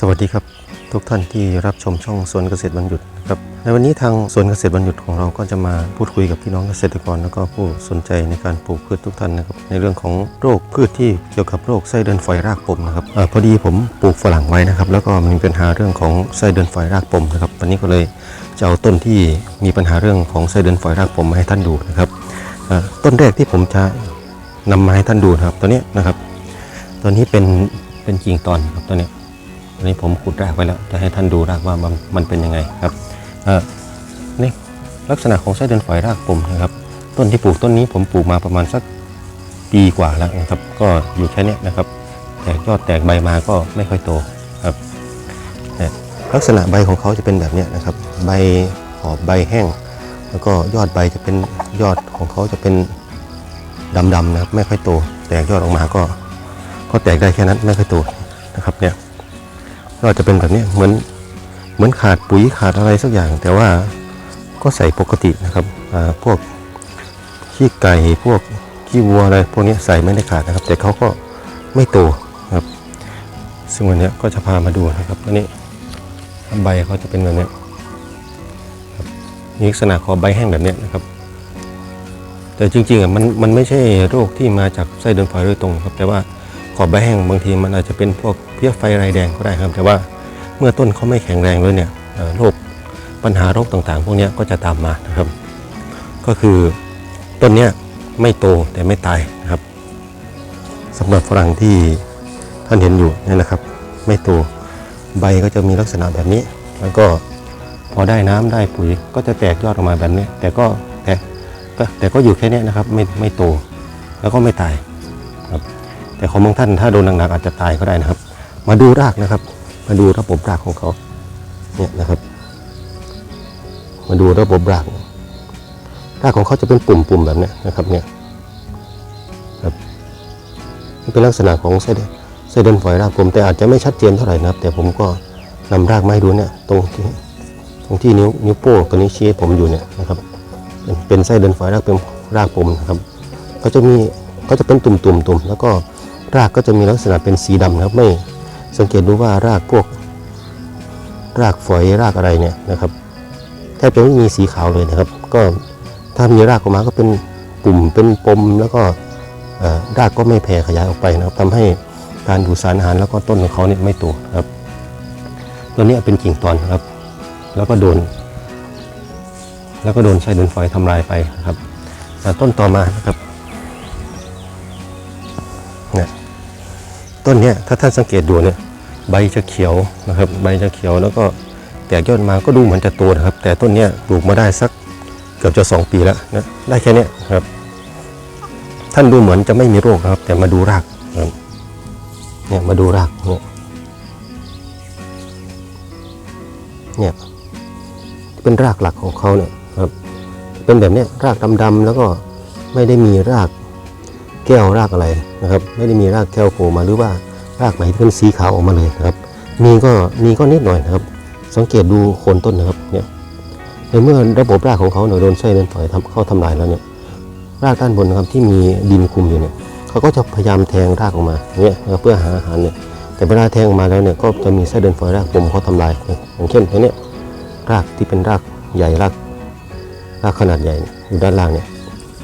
สวัสดีครับทุกท่านที่รับชมช่องสวนเกษตรบรรยุทธ์นะครับในวันนี้ทางสวนเกษตรบรรยุทธ์ของเราก็จะมาพูดคุยกับพี่น้องเกษตรกรแล้วก็ผู้สนใจในการปลูกพืชทุกท่านนะครับในเรื่องของโรคพืชที่เกี่ยวกับโรคไส้เดือนฝอยรากปมนะครับอพอดีผมปลูกฝรั่งไว้นะครับแล้วก็มีปัญหาเรื่องของไส้เดือนฝอยรากปมนะครับวันนี้ก็เลยจะเอาต้นที่มีปัญหาเรื่องของไส้เดือนฝอยรากปมมาให้ท่านดูนะครับต้นแรกที่ผมจะนำมาให้ท่านดูนะครับตัวนี้นะครับตัวนี้เป็นเป็นกิ่งตอนครับตัวนี้ อันนี้ผมขุดรากไว้แล้ว จะให้ท่านดูรากว่ามันมันเป็นยังไงครับเอ่อนี่ลักษณะของไส้เดือนฝอยรากปมนะครับ ต้นที่ปลูกต้นนี้ผมปลูกมาประมาณสักปีกว่าแล้วนะครับ ก็อยู่แค่นี้นะครับ แตกยอดแตกใบมาก็ไม่ค่อยโตครับเนี่ยลักษณะใบของเขาจะเป็นแบบนี้นะครับ ใบหอบใบแห้ง แล้วก็ยอดใบจะเป็นยอดของเขาจะเป็นดำๆนะครับ ไม่ค่อยโต แตกยอดออกมาก็ ก็แตกได้แค่นั้นไม่ค่อยโตนะครับเนี่ย ก็จะเป็นแบบนี้เหมือนเหมือนขาดปุ๋ยขาดอะไรสักอย่าง แต่ว่าก็ใส่ปกตินะครับพวกขี้ไก่พวกขี้วัวอะไรพวกนี้ใส่ไม่ได้ขาดนะครับ แต่เขาก็ไม่โตครับ ซึ่งวันนี้ก็จะพามาดูนะครับอันนี้ใบเขาจะเป็นแบบนี้ครับมีลักษณะของใบแห้งแบบนี้นะครับ แต่จริงๆอะมันมันไม่ใช่โรคที่มาจากไส้เดือนฝอยโดยตรงครับ แต่ว่า ขอบใบแห้งบางทีมันอาจจะเป็นพวกเพี้ยไฟไรแดงก็ได้ครับ แต่ว่าเมื่อต้นเขาไม่แข็งแรงเลยเนี่ยโรคปัญหาโรคต่างๆ พวกนี้ก็จะตามมานะครับ ก็คือต้นเนี้ยไม่โตแต่ไม่ตายนะครับสำหรับฝรั่งที่ท่านเห็นอยู่นี่นะครับ ไม่โตใบก็จะมีลักษณะแบบนี้ แล้วก็พอได้น้ำได้ปุ๋ยก็จะแตกยอดออกมาแบบนี้ แต่ก็แต่ก็แต่ก็อยู่แค่นี้นะครับไม่ไม่โตแล้วก็ไม่ตาย แต่ของบางท่านถ้าโดนหนักๆอาจจะตายก็ได้นะครับ มาดูรากนะครับ มาดูระบบรากของเขาเนี่ยนะครับ มาดูระบบรากรากของเขาจะเป็นปุ่มๆแบบนี้นะครับเนี่ยครับนี่เป็นลักษณะของไส้เดือนไส้เดือนฝอยรากกลมแต่อาจจะไม่ชัดเจนเท่าไหร่นะครับ แต่ผมก็นำรากมาให้ดูเนี่ยตรงที่ตรงที่นิ้วนิ้วโป้งกับนิ้วชี้ให้ผมอยู่เนี่ยนะครับเป็นเป็นไส้เดือนฝอยรากเป็นรากปมนะครับก็จะมีก็จะเป็นตุ่มๆตุ่มแล้วก็ รากก็จะมีลักษณะเป็นสีดำนะครับ ไม่สังเกตดูว่ารากพวก รากฝอยรากอะไรเนี่ยนะครับแทบจะไม่มีสีขาวเลยนะครับ ก็ถ้ามีรากออกมาก็เป็นปุ่มเป็นปม แล้วก็รากก็ไม่แผ่ขยายออกไปนะครับทำให้การดูดสารอาหารแล้วก็ต้นของเขาเนี่ยไม่โตครับตัวนี้เป็นกิ่งตอนครับ แล้วก็โดน แล้วก็โดนไส้เดือนฝอยทำลายไปครับต้นต่อมานะครับเนี่ย ต้นเนี้ยถ้าท่านสังเกตดูเนี่ยใบจะเขียวนะครับใบจะเขียวแล้วก็แตกยอดมาก็ดูเหมือนจะโตนะครับ แต่ต้นเนี้ยปลูกมาได้สักเกือบจะสองปีแล้วนะได้แค่เนี้ยครับ ท่านดูเหมือนจะไม่มีโรคนะครับ แต่มาดูรากครับเนี่ยมาดูรากเนี่ยเนี่ยเป็นรากหลักของเขาเนี่ยครับ เป็นแบบเนี้ยรากดำๆแล้วก็ไม่ได้มีราก แก้วรากอะไรนะครับ ไม่ได้มีรากแก้วโผล่มาหรือว่ารากไหนที่เป็นสีขาวออกมาเลยนะครับ มีก็มีก็นิดหน่อยนะครับ สังเกตดูโคนต้นนะครับเนี่ยในเมื่อระบบรากของเขาเนี่ยโดนไส้เดินฝอยเข้าทำลายแล้วเนี่ยรากด้านบนนะครับที่มีดินคุมอยู่เนี่ยเขาก็จะพยายามแทงรากออกมาเนี่ยเพื่อหาอาหารเนี่ยแต่เวลาแทงออกมาแล้วเนี่ยก็จะมีไส้เดินฝอยรากปมเขาทำลายอย่างเช่นตัวเนี้ยรากที่เป็นรากใหญ่รากรากขนาดใหญ่อยู่ด้านล่างเนี่ย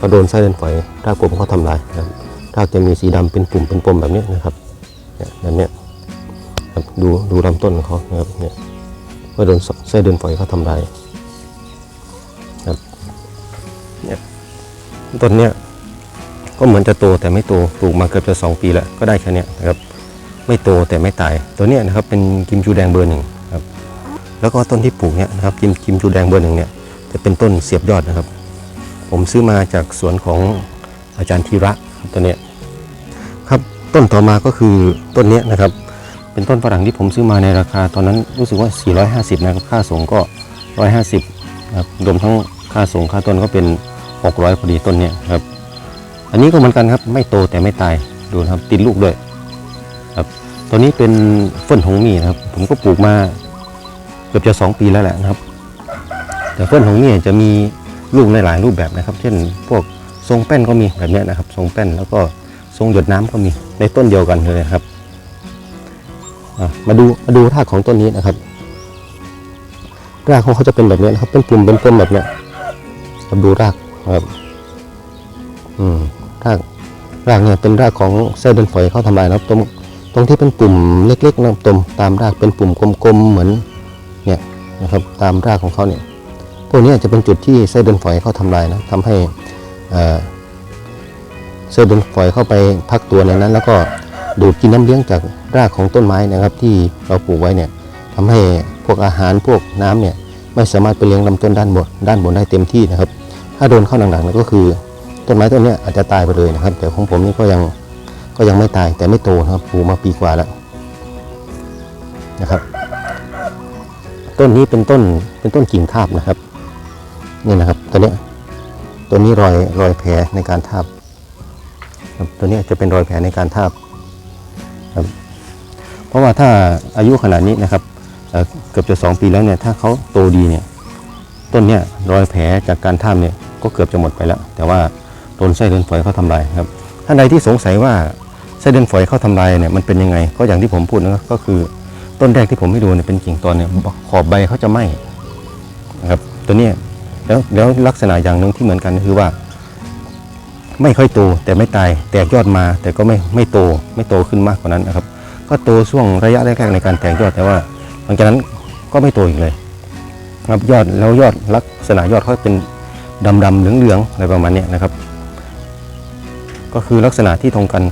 ก็โดนไส้เดือนฝอยรากกลมเขาทำลายนะครับรากจะมีสีดำเป็นปุ่มเป็นปมแบบนี้นะครับเนี่ยแบบนี้ครับดูดูลำต้นของเขานะครับเนี่ยก็โดนไส้เดือนฝอยเขาทำลายครับเนี่ยต้นเนี้ยก็เหมือนจะโตแต่ไม่โตปลูกมาเกือบจะสองปีแล้วก็ได้แค่นี้นะครับ ไม่โตแต่ไม่ตายตัวเนี้ยนะครับเป็นกิมจูแดงเบอร์หนึ่งครับแล้วก็ต้นที่ปลูกเนี่ยนะครับกิมกิมจูแดงเบอร์หนึ่งเนี่ยจะเป็นต้นเสียบยอดนะครับ ผมซื้อมาจากสวนของอาจารย์ธีระครับตัวเนี้ยครับต้นต่อมาก็คือต้นเนี้ยนะครับ เป็นต้นฝรั่งที่ผมซื้อมาในราคา ตอนนั้นรู้สึกว่า 450นะครับค่าส่งก็ 150นะครับรวมทั้งค่าส่งค่าต้นก็เป็น 600พอดีต้นเนี้ยครับ อันนี้ก็เหมือนกันครับไม่โตแต่ไม่ตายดูนะครับติดลูกด้วยครับตัวนี้เป็นเฟิ่นหงมีนะครับ ผมก็ปลูกมาเกือบจะสองปีแล้วแหละนะครับ แต่เฟิ่นหงมีจะมี ลูกในหลายรูปแบบนะครับ เช่น พวกทรงแป้นก็มีแบบนี้นะครับ ทรงแป้นแล้วก็ทรงหยดน้ำก็มีในต้นเดียวกันเลยนะครับมาดูมาดูรากของต้นนี้นะครับรากของเขาจะเป็นแบบนี้นะครับ เป็นปุ่มเป็นกลมแบบนี้มาดูรากครับอืมรากรากเนี่ยเป็นรากของไส้เดือนฝอยเขาทำลายนะครับตรงตรงที่เป็นปุ่มเล็กๆนะครับตรงตามรากเป็นปุ่มกลมๆเหมือนเนี่ยนะครับ ตามรากของเขาเนี่ย พวกนี้จะเป็นจุดที่ไส้เดือนฝอยเขาทำลายนะทำให้เส้เดือนฝอยเข้าไปพักตัวในนั้น แล้วก็ดูดกินน้ำเลี้ยงจากรากของต้นไม้นะครับที่เราปลูกไว้เนี่ยทำให้พวกอาหารพวกน้ำเนี่ยไม่สามารถไปเลี้ยงลำต้นด้านบนด้านบนได้เต็มที่นะครับ ถ้าโดนเข้าหนักๆนี่ยก็คือต้นไม้ต้นนี้อาจจะตายไปเลยนะครับ แต่ของผมนี่ก็ยังก็ยังไม่ตายแต่ไม่โตนะครับปลูกมาปีกว่าแล้วนะครับ ต้นนี้เป็นต้นเป็นต้นกิ่งทาบนะครับ นี่นะครับตัวนี้ตัวนี้รอยรอยแผลในการทาบครับตัวนี้จะเป็นรอยแผลในการทาบครับเพราะว่าถ้าอายุขนาดนี้นะครับเกือบจะสองปีแล้วเนี่ยถ้าเขาโตดีเนี่ยต้นเนี่ยรอยแผลจากการท่ามเนี่ยก็เกือบจะหมดไปแล้ว แต่ว่าโดนไส้เดือนฝอยเขาทำลายครับท่านใดที่สงสัยว่าไส้เดือนฝอยเขาทำลายเนี่ยมันเป็นยังไง ก็อย่างที่ผมพูดนะก็คือต้นแรกที่ผมให้ดูเนี่ยเป็นกิ่งตอนเนี่ยขอบใบเขาจะไหม้นะครับตัวนี้ แล้วแล้วลักษณะอย่างหนึ่งที่เหมือนกันคือว่า ไม่ค่อยโตแต่ไม่ตายแตกยอดมาแต่ก็ไม่ไม่โตไม่โตขึ้นมากกว่านั้นนะครับ ก็โตช่วงระยะแรกๆในการแตกยอดแต่ว่า หลังจากนั้นก็ไม่โตอีกเลยครับยอดแล้วยอดลักษณะยอดเขาเป็นดำดำเหลืองเหลืองอะไรประมาณนี้นะครับ ก็คือลักษณะที่ตรงกัน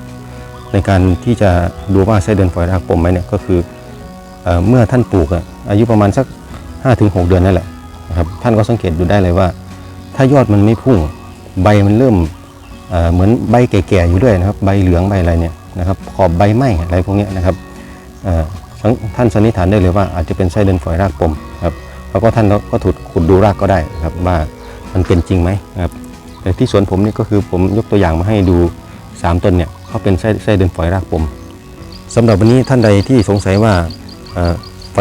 ในการที่จะดูว่าไส้เดือนฝอยรากปมไหมเนี่ยก็คือเอเมื่อท่านปลูกอะอายุประมาณสัก 5-6 เดือนนั่นแหละ นะครับท่านก็สังเกตดูได้เลยว่า ถ้ายอดมันไม่พุ่งใบมันเริ่มเเหมือนใบแก่ๆอยู่ด้วยนะครับ ใบเหลืองใบอะไรเนี่ยนะครับขอบใบไหม้อะไรพวกนี้นะครับท่านสันนิษฐานได้เลยว่าอาจจะเป็นไส้เดือนฝอยรากปมครับแล้วก็ท่านก็ถุดขุดดูรากก็ได้ครับว่ามันเป็นจริงไหมครับแต่ที่สวนผมนี่ก็คือผมยกตัวอย่างมาให้ดู 3ต้นเนี่ยเขาเป็นไส้ไส้เดือนฝอยรากปมสำหรับวันนี้ท่านใดที่สงสัยว่า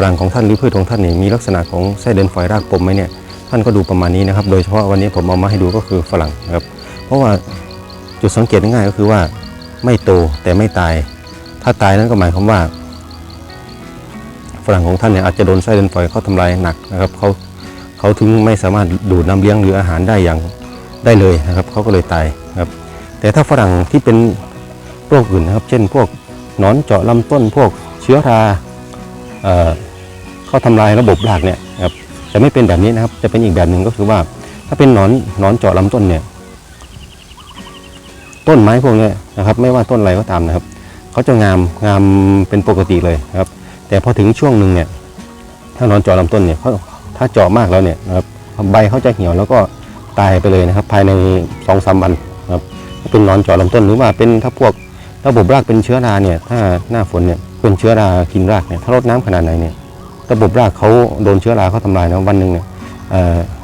รั่งของท่านหรือพืชของท่านนี่มีลักษณะของไส้เดือนฝอยรากปมไหมเนี่ยท่านก็ดูประมาณนี้นะครับ โดยเฉพาะวันนี้ผมเอามาให้ดูก็คือฝรั่งนะครับ เพราะว่าจุดสังเกตง่ายก็คือว่าไม่โตแต่ไม่ตาย ถ้าตายนั้นก็หมายความว่า ฝรั่งของท่านเนี่ยอาจจะโดนไส้เดือนฝอยเขาทำลายหนักนะครับเขาเขาถึงไม่สามารถดูดน้ำเลี้ยงหรืออาหารได้อย่างได้เลยนะครับเขาก็เลยตายนะครับแต่ถ้าฝรั่งที่เป็นโรคอื่นนะครับ เช่น พวกนอนเจาะลำต้นพวกเชื้อรา เอ่อเขาทำลายระบบรากเนี่ยครับจะไม่เป็นแบบนี้นะครับ จะเป็นอีกแบบหนึ่งก็คือว่า ถ้าเป็นหนอนหนอนเจาะลำต้นเนี่ย ต้นไม้พวกนี้นะครับ ไม่ว่าต้นอะไรก็ตามนะครับเขาจะงามงามเป็นปกติเลยครับ แต่พอถึงช่วงหนึ่งเนี่ย ถ้านอนเจาะลำต้นเนี่ยเขาถ้าเจาะมากแล้วเนี่ยนะครับใบเขาจะเหี่ยวแล้วก็ตายไปเลยนะครับ ภายในสองสามวันครับถ้าเป็นนอนเจาะลำต้นหรือว่าเป็นถ้าพวกระบบรากเป็นเชื้อราเนี่ย ถ้าหน้าฝนเนี่ยเป็นเชื้อรากินรากเนี่ยถ้ารดน้ำขนาดไหนเนี่ย ระบบรากเขาโดนเชื้อราเขาทำลายนะวันหนึ่งเนี่ย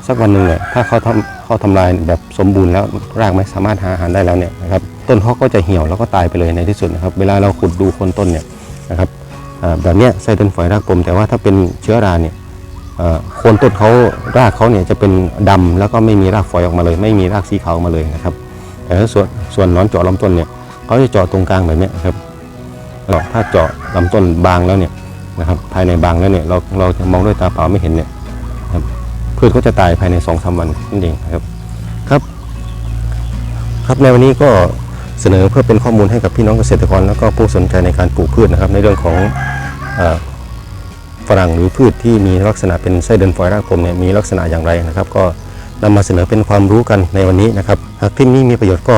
สักวันหนึ่งเนี่ยถ้าเขาทำเขาทำลายแบบสมบูรณ์แล้วรากไม่สามารถหาอาหารได้แล้วเนี่ยนะครับต้นเขาก็จะเหี่ยวแล้วก็ตายไปเลยในที่สุดนะครับเวลาเราขุดดูโคนต้นเนี่ยนะครับแบบนี้ไส้เดือนฝอยรากปมแต่ว่าถ้าเป็นเชื้อราเนี่ยโคนต้นเขารากเขาเนี่ยจะเป็นดำแล้วก็ไม่มีรากฝอยออกมาเลย ไม่มีรากสีขาวออกมาเลยนะครับแต่ถ้าส่วนส่วนนอนเจาะลำต้นเนี่ยเขาจะเจาะตรงกลางแบบนี้ครับเราถ้าเจาะลำต้นบางแล้วเนี่ย นะครับ ภายในบางแล้วเนี่ยเราเราจะมองด้วยตาเปล่าไม่เห็นเนี่ยพืชก็จะตายภายในสองสามวันนั่นเองครับครับ ครับในวันนี้ก็เสนอเพื่อเป็นข้อมูลให้กับพี่น้องเกษตรกร แล้วก็ผู้สนใจในการปลูกพืชนะครับ ในเรื่องของฝรั่งหรือพืชที่มีลักษณะเป็นไส้เดือนฝอยรากปมเนี่ยมีลักษณะอย่างไรนะครับ ก็นำมาเสนอเป็นความรู้กันในวันนี้นะครับ หากคลิปนี้มีประโยชน์ก็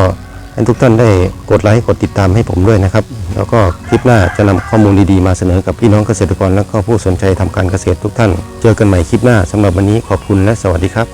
ให้ทุกท่านได้กดไลค์กดติดตามให้ผมด้วยนะครับ แล้วก็คลิปหน้าจะนำข้อมูลดีๆมาเสนอกับพี่น้องเกษตรกรและก็ผู้สนใจทำการเกษตรทุกท่าน เจอกันใหม่คลิปหน้าสำหรับวันนี้ขอบคุณและสวัสดีครับ